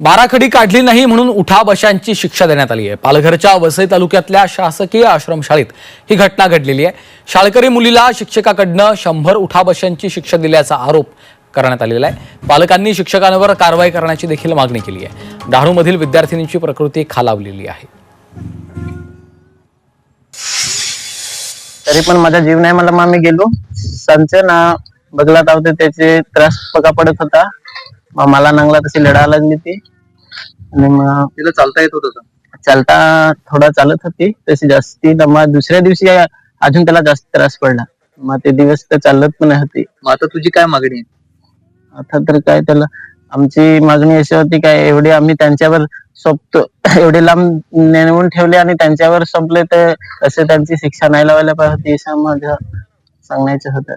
बाराखडी काढली नाही म्हणून उठाबशांची शिक्षा देण्यात आली आहे. पालघरच्या वसई तालुक्यातल्या शासकीय आश्रमशाळेत ही घटना घडलेली आहे. शाळकरी मुलीला शिक्षकाकडनं शंभर उठाबशांची शिक्षा दिल्याचा आरोप करण्यात आलेला आहे. पालकांनी शिक्षकांवर कारवाई करण्याची देखील मागणी केली आहे. डहाणूमधील विद्यार्थिनींची प्रकृती खालावलेली आहे. तरी पण माझा जीव नाही मला मग गेलो. त्यांचे ना बगलात होते त्याचे त्रास पगा पडत होता. मग मला नांगला तशी लढा लागली ती. आणि मग तिला चालता येत होतं का? चालता थोडा चालत होती. तशी जास्ती न मग दुसऱ्या दिवशी अजून त्याला जास्त त्रास पडला. मग ते दिवस तर चालत पण नाही होती. मग आता तुझी काय मागणी? आहे आता तर काय त्याला आमची मागणी अशी होती काय एवढे आम्ही त्यांच्यावर सोपतो. एवढे लांब नेऊन ठेवले आणि त्यांच्यावर संपले तर असे त्यांची शिक्षा नाही लावायला पाहिजे होती असं माझं सांगण्याचं होतं.